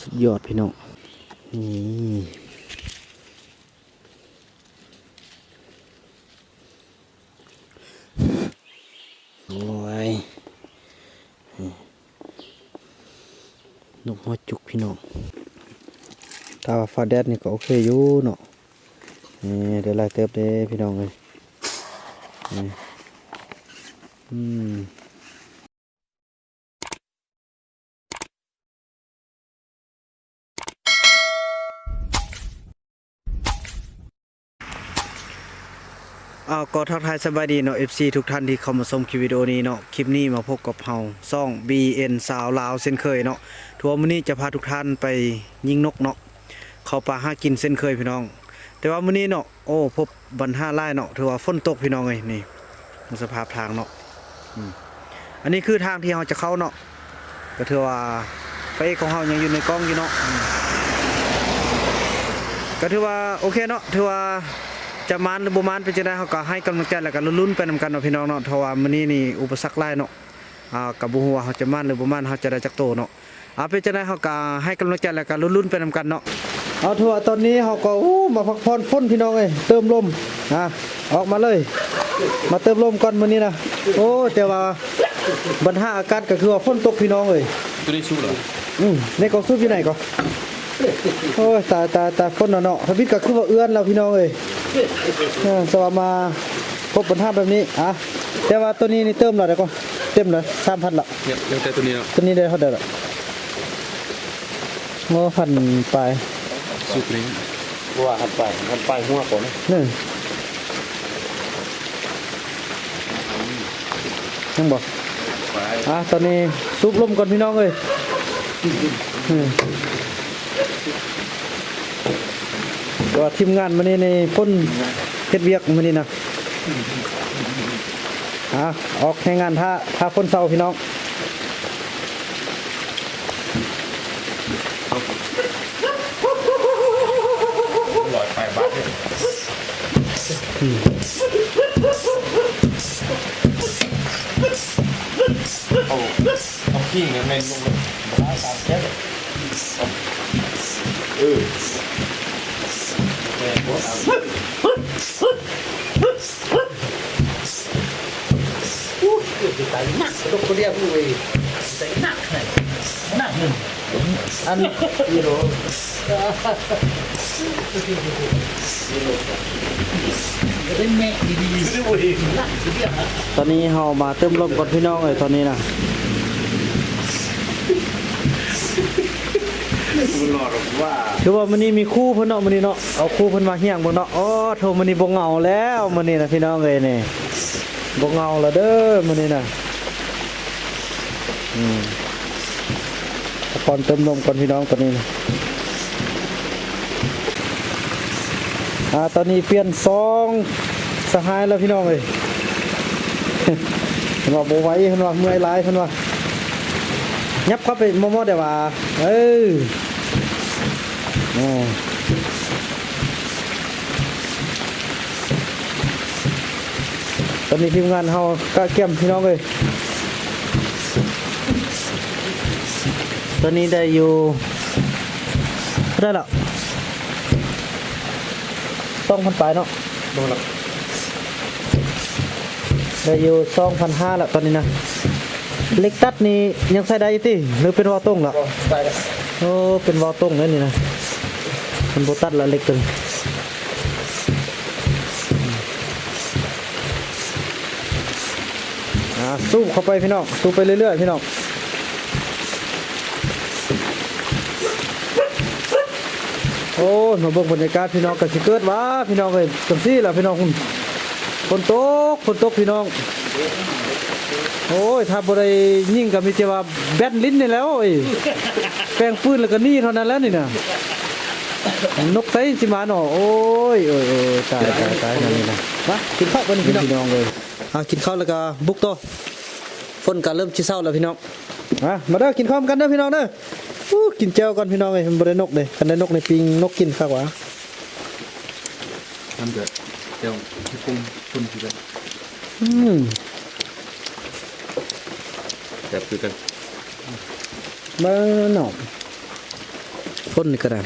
สุดยอดพี่น้องนี่โอ้ยนกหัวจุกพี่น้องถ้าว่าฟ้าแดดนี่ก็โอเคอยู่เนาะนี่เดี๋ยวไล่เติบเด้พี่น้องเลยอืมาวก็ทักทายสบายดีเนาะ FC ทุกท่านที่เข้ามาชมคลิปวิดีโอนี้เนาะคลิปนี้มาพบกับเฮาซ่อง BN สาวลาวเส้นเคยเนาะทัวร์มื้อนี้จะพาทุกท่านไปยิงนกเนาะเข้าป่าหากินเส้นเคยพี่น้อง แต่ว่ามื้อนี้เนาะโอ้พบบรรหาหลายเนาะถือว่าฝนตกพี่น้องเอ้ยนี่ดูสภาพทางเนาะอืมอันนี้คือทางที่เราจะเข้าเนาะก็ถือว่าไปของเฮายังอยู่ในกล้องอยู่เนาะก็ถือว่าโอเคเนาะถือว่า จะมานหรือบ่มานเป็นจังได๋เฮาก็ให้กำลังใจแล้วก็ลุ้นๆไปนำกันเนาะพี่น้องเนาะเพราะว่ามื้อนี้นี่อุปสรรคหลายเนาะอ่าก็บ่ฮู้ว่าเฮาจะมานหรือบ่มานเฮาจะได้จักโตเนาะเอาเป็นจังได๋เฮาก็ให้กำลังใจแล้วก็ลุ้นๆไปนำกันเนาะเอาทั่วตอนนี้เฮาก็อู้มาพักผ่อนฝนพี่น้องเอ้ยเติมลมอะออกมาเลย มาเติมลมก่อนมื้อนี้นะโอ้แต่ว่าปัญหาอากาศก็คือว่าฝนตกพี่น้องเอ้ยตัวนี้สู้เหรออืมในกองซุปอยู่ไหนก็ โอ้ยตายตายตายฝนเนาะเนาะทวิตก็คือว่าเอื้อนแล้วพี่น้องเอ้ยเออสว่ามาพบปัญหาแบบนี้อะแต่ว่าตัวนี้นี่เติมแล้วเดี๋ยวก่อนเต็มเลยสามพันละเนี่ยยังแต่ตัวนี้เนาะตัวนี้ได้เท่าเดิมละโอ้พันไปลายสู้ตัวนี้ว่าหันไปหันไปหัวก่อนนะหนึ่งยังบอกไปอะตอนนี้ซุบลมก่อนพี่น้องเลย อืมก็ทีมงานมานี่ในพ่นเฮ็ดเวียกมานี่นะอะออกให้งานท่าท่าพ่นเสาพี่น้องลอยไปบ้านเอาเอาขี้เงี้ยเมนลงเลยได้ตามแค่เออ อาตกเรียกผู้เวอันยูโรตอนนี้เฮามาเติมลมก่อนพี่น้องเลยตอนนี้นะ คือว่ามันนี้มีคู่เพิ่นเนาะมันนี้เนาะเอาคู่เพิ่นมาเฮียงบิ่เนาะอ๋อโทมันนี้บ่เหงาแล้วมันนี้นะพี่น้องเอ้ยนี่บ่เหงาแล้วเด้อมันนี้นะอืมก่อนเติมลมก่อนพี่น้องตอนนี้นะอ่าตอนนี้เปลี่ยนซองสหายแล้วพี่น้องเอ้ยเพิ่นว่าบ่ไหวเพิ่นว่าเมื่อยหลายเพิ่นว่ายับเข้าไปมอๆได้ว่าเออ ตอนนี้ทีมงานเฮากะเก็มพี่น้องเลย ตอนนี้ได้อยู่ได้และต้องพันปลายเนาะลงหลับได้อยู่สองพันห้าละตอนนี้นะ เล็กตัดนี่ยังใส่ได้อยู่ติหรือเป็นวอลต้งละไปแล้วโอ้ เป็นวอลต้งนั่นนี่นะ มันโบตัดละเล็กตึงสู้เข้าไปพี่น้อง สู้ไปเรื่อยๆพี่น้องโอ้ยมาเบิ่งบรรยากาศพี่น้องกันสิเกิดว่าพี่น้องเอ้ยจังซี่ล่ะพี่น้องคุณฝนตกฝนตกพี่น้อง โอ้ยถ้าบ่ได้ยิ่งก็มีแต่ว่าแบนลิ้นนี่แล้วโอ้แปลงปืนแล้วก็นี่เท่านั้นแล้วนี่นะ นกไสสิมาเนาะโอ้ยโอ้ยโอ้ยตายตายตายนั่นนี่นะมากินข้าวกันพี่น้องเลยอะกินข้าวแล้วก็บุกต่อฝนก็เริ่มสิเช้าแล้วพี่น้องอะมาเด้อกินข้าวกันเด้อพี่น้องเด้ออู้กินแจวก่อนพี่น้องเอ้ยมันบ่ได้นกเด้คันได้นกในปิงนกกินคักหว่าทำเกิดเดี๋ยวที่ปุ้งคุณคือกันอืมแบบคือกันมาหนอมคนนี่ก็ได้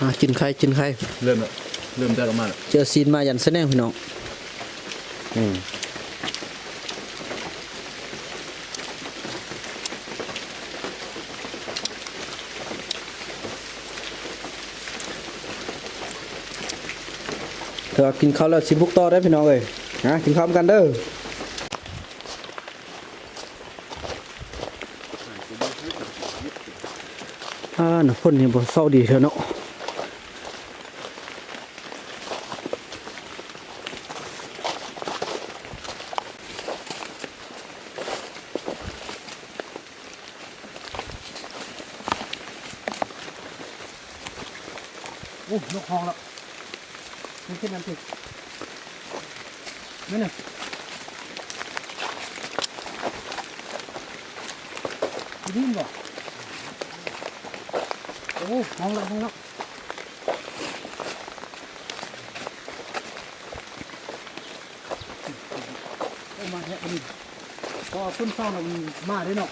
หากินไข่กินไข่เริ่มแล้วเริ่มจะออกมาแล้วเจอซีนมายันแสดงพี่น้องอืมเธอกินข้าวแล้วสิบุกต่อได้พี่น้องเอ้ยนะกินข้าวกันเด้ออ่าน่ะพ่นนี่บ่เศร้าดีเถอะเนาะ โอ้นกฮองแล้วมันขึ้นน้ำพริกนี่น่ะดิ้นบ่โอ้ฮองแล้วฮองแล้วมาแท้อันนี้ก็ขึ้นเศร้าน่ะมันมาได้เนาะ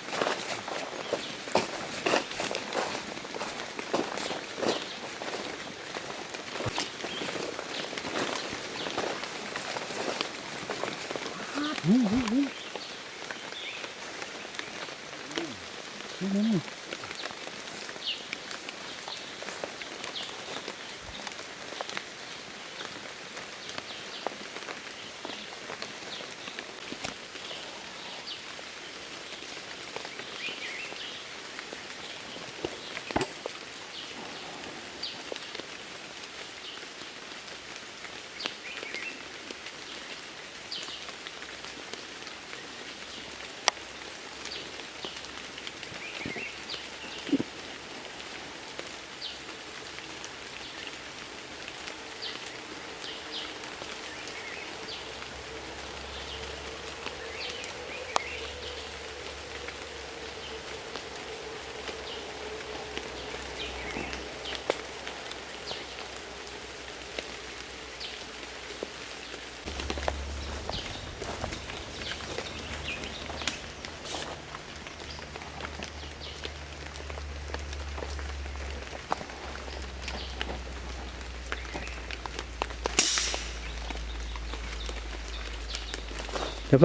เดี๋ย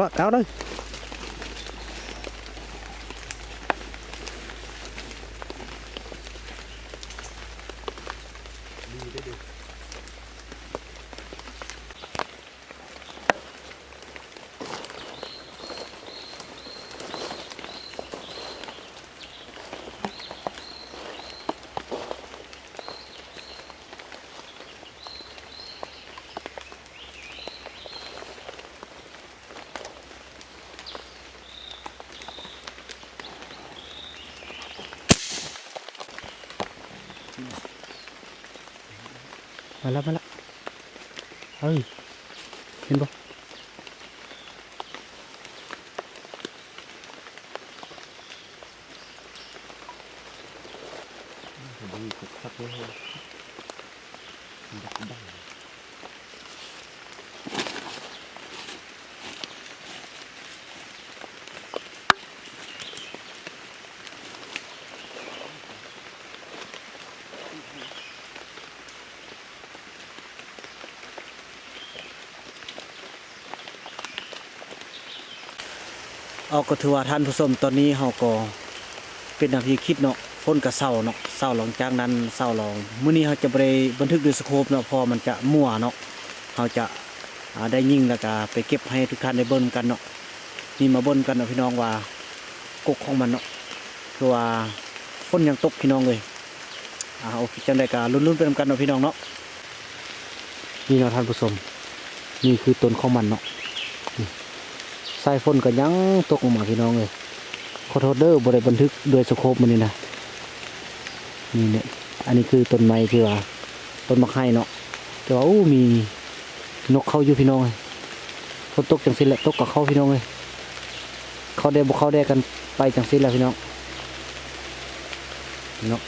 วปะเอาเลยมาแล้วมาแล้วเฮ้ยเห็นปะ ดีกดคักเลย เอาก็ถือว่าท่านผู้ชมตอนนี้เฮาก็เป็นอย่างที่คิดเนาะฝนก็เศร้าเนาะเศร้าหลังจากนั้นเศร้าลองมื้อนี้เฮาจะได้บันทึกด้วยสโคปเนาะพอมันจะมั่วเนาะเฮาจะาได้ยิ่งแล้วก็ไปเก็บให้ทุกท่านได้เบิ่งกันเนาะนี่มาเบิ่งกันเนาะพี่น้องว่ากกของมันเนาะคือว่าฝนยังตกพี่น้องเลยอ่าโอเคจังได๋ก็ลุ้นๆไปนำกันเนาะพี่น้องเนาะนี่เนาะท่านผู้ชมนี่คือต้นของมันเนาะายฝนก็ยังตกลงมาพี่น้องเลยขอโทษเด้อบริบันทึกโดวยสโคปมันนี่นะนี่เนี่ยอันนี้คือต้นไม้ที่ว่าต้นมะไข่เนาะแต่ว่าอู้มีนกเข้าอยู่พี่น้องเลยฝนตกจังสิแหละตกกับเข้าพี่น้องเลยเข้าได้บุเข้าได้กันไปจังสิแหละพี่น้องเนาะ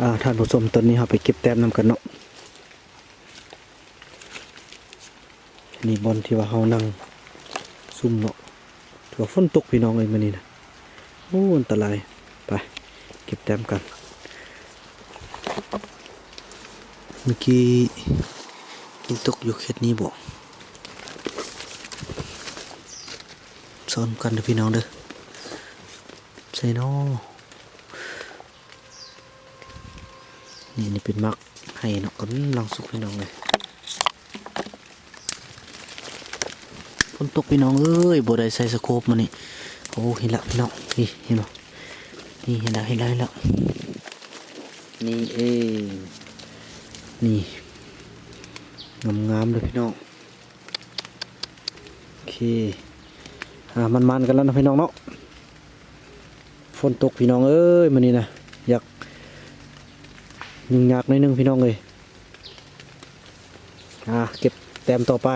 อ่าท่านผู้ชมตอนนี้เราไปเก็บแต้มนำกันเนาะนี่บอลที่ว่าเฮานั่งซุ่มเนาะถือว่าฝนตกพี่น้องเลยมื้อนี้นะโอ้อันตรายไปเก็บแต้มกัน เมื่อกี้กินตกอยู่เขตนี้บ่ซ้อนกันเด้อพี่น้องเด้อใส่น้อ นี่นี่เป็นมักให้เนาะกำลังสุกพี่น้องเลยฝนตกพี่น้องเอ้ยบ่ได้ใส่สโคปมานี่โอ้เห็นละพี่น้องนี่เห็นบ่นี่เห็นละเห็นละเห็นละนี่เองนี่งามๆเลยพี่น้องโอเคอ่ามันๆกันแล้วนะพี่น้องเนาะฝนตกพี่น้องเอ้ยมันนี่นะ ยุ่งยากนิดนึงพี่น้องเลยอ่าเก็บแต้มต่อไป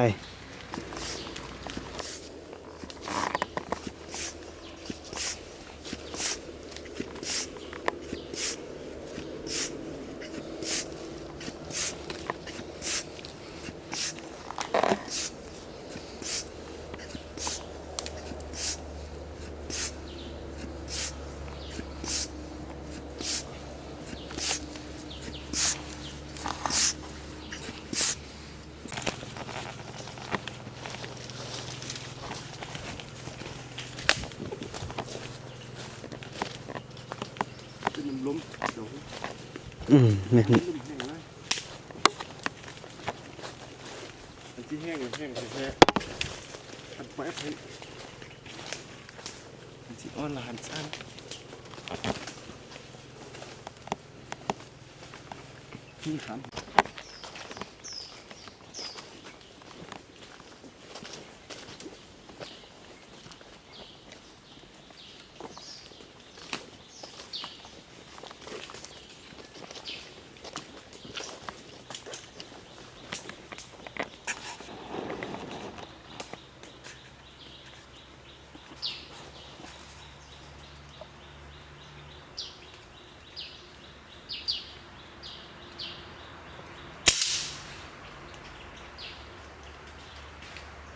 อืมแม่น อันที่แห้งแห้งแท้อันแป๊บให้อันที่อ่อนละหันสั้นนี่ครับ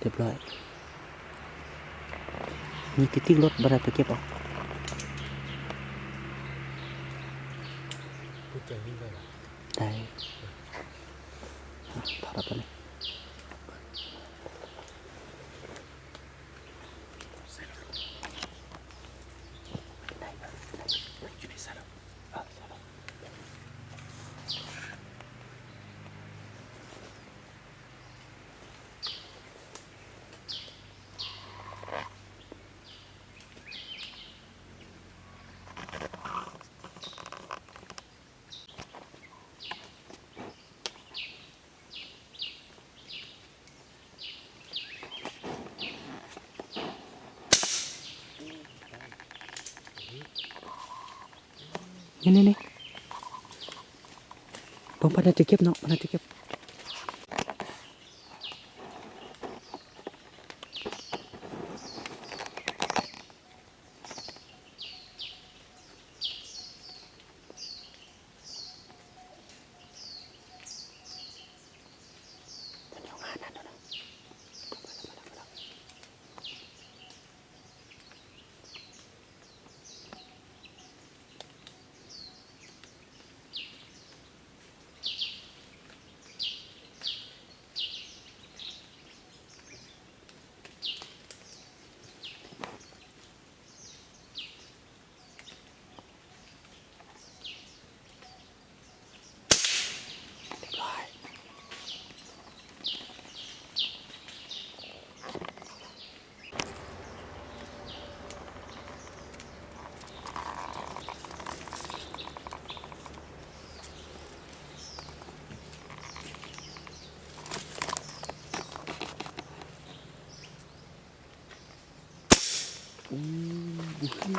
เรียบร้อย มีกระติกรถบันไดไปเก็บเออกได้อะถอดออกไปเลย นี่นี่นี่ผมพันจะเก็บเนาะพันจะเก็บ ม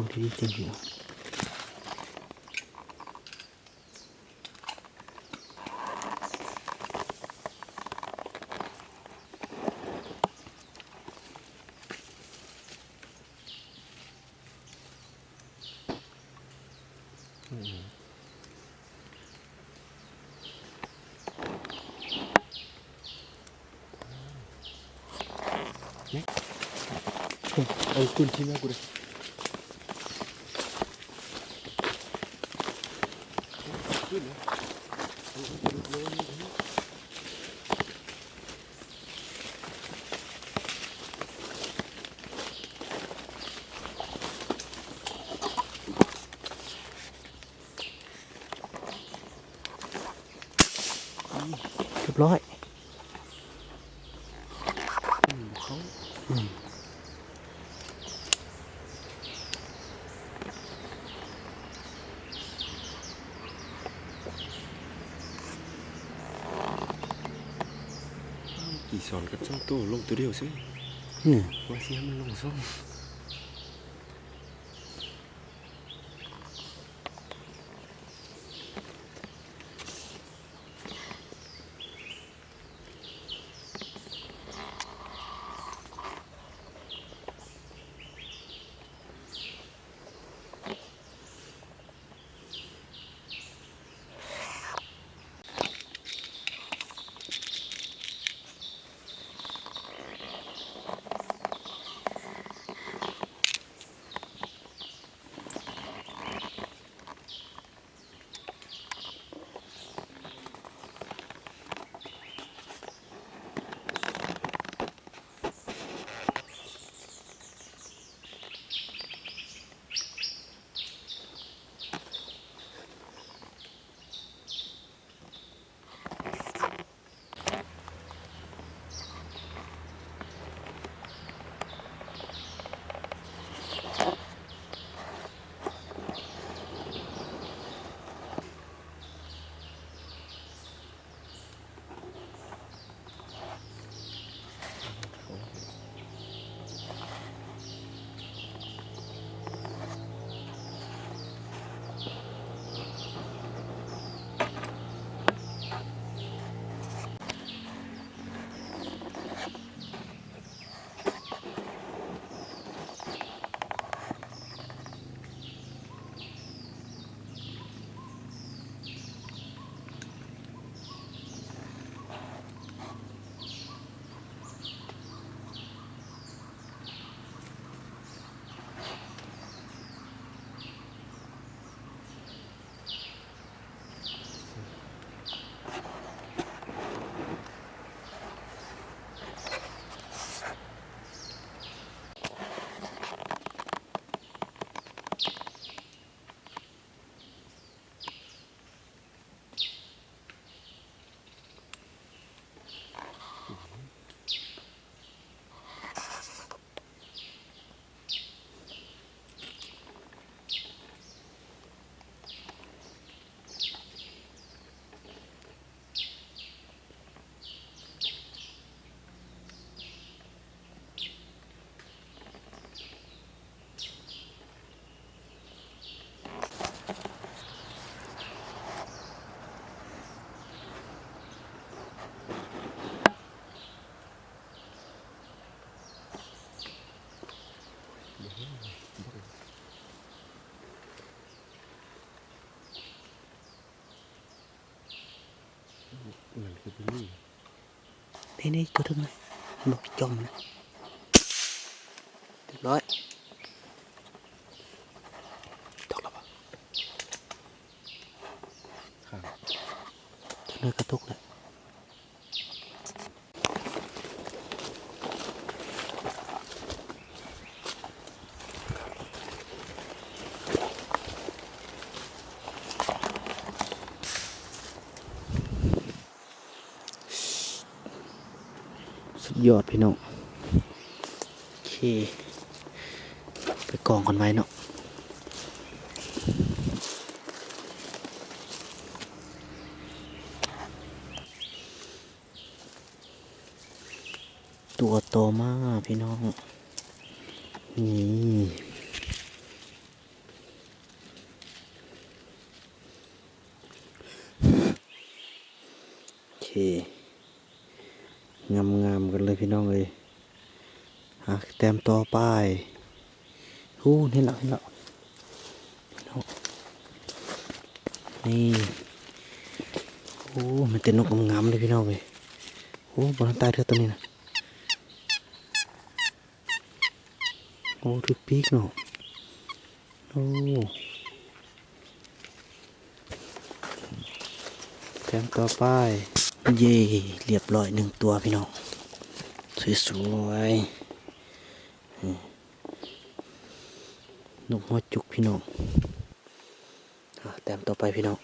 อ งที่นี่จริงอยู่ เอาคุณที่แม่กูเลย เรียบร้อย กี่สอนกับช่อง ตัวลงตัวเดียวสินี่ว่าเสียมันลงซ่องเหมื อนคือเป็นนี่นี่นี่ตัวถึงเลยหลบจอมนะเรียบร้อยตกแล้วปะครับถึงเลยกระตุกเลย ยอดพี่น้องโอเค ไปกองกันไว้เนาะตัวโตมากพี่น้อง นี่โอเค งามงามๆกัน เลยพี่น้องเลยฮะแต้มต่อไปหูนี่หละนี่หละพี่น้องนี่โอ้มันเป็นนกงามๆเลยพี่น้องเลยโอ้บนตายเธอตัวนี้นะโอ้ทุกปีกเนาะโอ้แถมต่อไป เย่เรียบร้อยหนึ่งตัวพี่น้อง สวยๆนกหัวจุกพี่น้องแต้มต่อไปพี่น้อง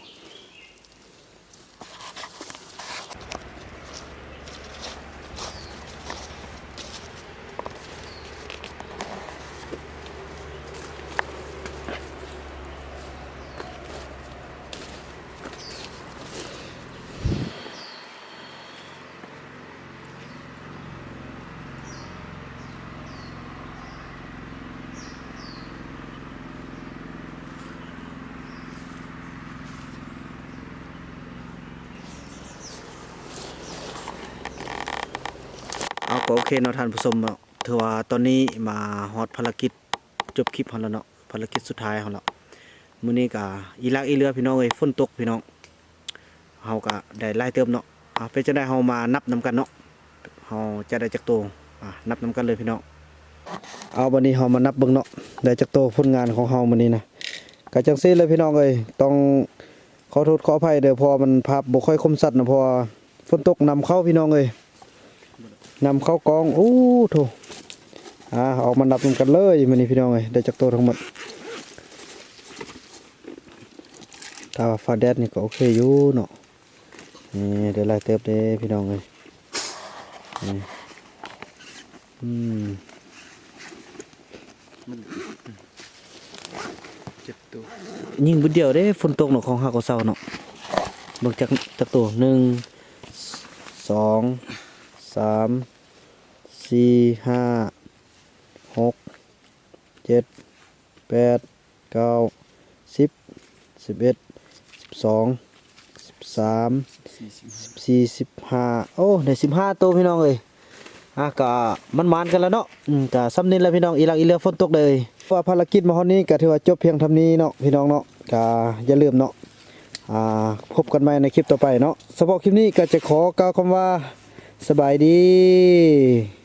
เอาก็โอเคเนาะท่านผู้ชมเนาะถือว่าตอนนี้มาฮอดภารกิจจบคลิปของเราเนาะภารกิจสุดท้ายของเรามื้อนี้ก็อีลักอีเรือพี่น้องเอ้ยฝนตกพี่น้องเฮาก็ได้ไล่เติมเนาะเอาเป็นจังได๋เฮามานับนํกันเนาะเฮาจะได้จักโตอะนับนํกันเลยพี่น้องเอาบัดนี้เฮามานับเบิ่งเนาะได้จักโตผลงานของเฮามื้อนี้นะก็จังซี่เลยพี่น้องเอ้ยต้องขอโทษขออภัยเด้อพอมันภาพบ่ค่อยคมชัดนะพราะว่าฝนตกนำเข้าพี่น้องเอ้ย นำเข้ากองโอ้โถอ่าออกมานับรวมกันเลยมันนี่พี่น้องเอ้ยได้จากตัวทั้งหมดถ้าว่าฟ้าแดดนี่ก็โอเคอยู่เนาะนี่เดี๋ยวไล่เติบเด้พี่น้องเอ้ยนี่อืมเจ็ดตัวยิงบุดเดียวเด้ฝนตกเนาะของฮาก็เศร้าเนาะเบิ่งจากจากตัวหนึ่งสอง สามสี่ห้าหกเจ็ดแปดเก้าสิบสิบเอ็ดสิบสองสิบสามสี่สิบสี่สิบห้าโอ้ได้สิบห้าตัวพี่น้องเอ้ยอะก็มันมานกันแล้วเนาะก็ซ้ำนี้แล้วพี่น้องอีหลักอีเรือฝนตกเลยว่าภารกิจมาฮอดนี้ก็ถือว่าจบเพียงท่านี้เนาะพี่น้องเนาะก็อย่าลืมเนาะอ่าพบกันใหม่ในคลิปต่อไปเนาะสำหรับคลิปนี้ก็จะขอกล่าวคำว่า สบายดี